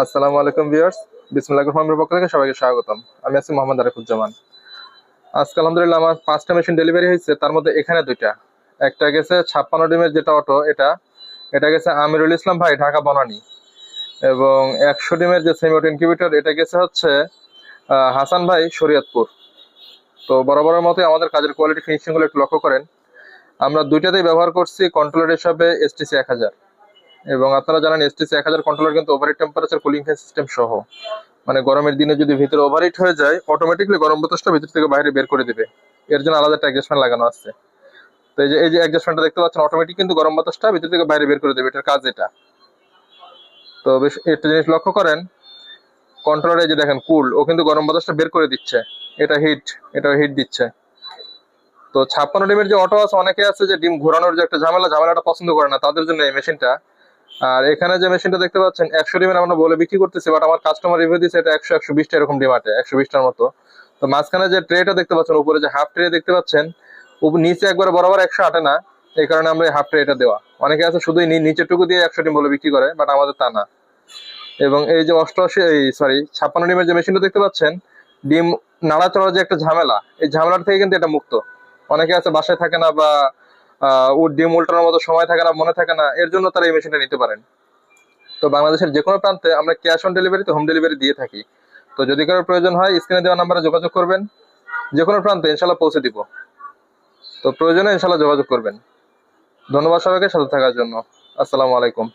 আসসালামু আলাইকুম ভিউয়ার্স বিসমুল্লাহ রহমানের পক্ষ থেকে সবাইকে স্বাগতম। আমি আছি মোহাম্মদ আরিফুজ্জামান। আজকে আলহামদুলিল্লাহ আমার পাঁচটা মেশিন ডেলিভারি হয়েছে, তার মধ্যে এখানে দুইটা। একটা গেছে ছাপ্পান্ন ডিমের যেটা অটো এটা। এটা গেছে আমিরুল ইসলাম ভাই, ঢাকা, বনানী। এবং একশো ডিমের যে সেমি অটো ইনকিউবেটর এটা গেছে হচ্ছে হাসান ভাই, শরীয়তপুর। তো বরাবরের মতোই আমাদের কাজের কোয়ালিটি ফিনিশিংগুলো একটু লক্ষ্য করেন। আমরা দুইটাতেই ব্যবহার করছি কন্ট্রোলার হিসাবে এসটিসি এক হাজার। এবং আপনারা জানেন এসটিসি এক হাজার কন্ট্রোলার কিন্তু overheat temperature cooling fan system সহ। মানে গরমের দিনে যদি ভিতরে ওভারহিট হয়ে যায় অটোমেটিকলি গরম বাতাসটা ভিতর থেকে বাইরে বের করে দিবে। এর জন্য আলাদা একটা অ্যাডজাস্টমেন্ট লাগানো আছে। তো এই যে এই যে অ্যাডজাস্টমেন্টটা দেখতে পাচ্ছেন অটোমেটিক কিন্তু গরম বাতাসটা ভিতর থেকে বাইরে বের করে দেবে, এটার কাজ এটা। তো বেশ, একটা জিনিস লক্ষ্য করেন কন্ট্রোলারে যে দেখেন কুল ও কিন্তু গরম বাতাসটা বের করে দিচ্ছে। এটা হিট এটা হিট দিচ্ছে। তো ছাপ্পান্ন ডিমের যে অটো আছে, অনেকে আছে যে ডিম ঘোরানোর যে একটা ঝামেলা, ঝামেলাটা পছন্দ করে না, তাদের জন্য এই মেশিনটা আর এখানে যে মেশিনটা দেখতে পাচ্ছেন, একশো ডিমের আমরা বলে বিক্রি করতেছি বাট আমার কাস্টমার রিভিউ দিচ্ছে এটা একশো একশো বিশটা এরকম ডিম আটে, একশো বিশটার মতো। তো মাঝখানে যে ট্রেটা দেখতে পাচ্ছেন, উপরে যে হাফ ট্রে দেখতে পাচ্ছেন নিচে একবারে বরাবর একশো আটে না, এই কারণে আমরা হাফ ট্রে এটা দেওয়া। অনেকে আছে শুধুই নিচেরটুকু দিয়ে একশো ডিম বলে বিক্রি করে বাট আমাদের তা না। এবং এই যে অষ্টআশি, এই সরি ছাপ্পান্ন ডিমের যে মেশিনটা দেখতে পাচ্ছেন, ডিম নাড়াচড়ার যে একটা ঝামেলা, এই ঝামেলার থেকে কিন্তু এটা মুক্ত। অনেকে আছে বাসায় থাকে না বা আহ, ও ডিম উল্টানোর মতো সময় থাকে না মনে থাকে না এর জন্য তারা এই মেশিনটা নিতে পারেন। তো বাংলাদেশের যে কোনো প্রান্তে আমরা ক্যাশ অন ডেলিভারিতে হোম ডেলিভারি দিয়ে থাকি। তো যদি কারোর প্রয়োজন হয় স্ক্রিনে দেওয়া নাম্বারে যোগাযোগ করবেন। যে কোনো প্রান্তে ইনশাল্লাহ পৌঁছে দিব। তো প্রয়োজনে ইনশাল্লাহ যোগাযোগ করবেন। ধন্যবাদ সবাইকে সাথে থাকার জন্য। আসসালামু আলাইকুম।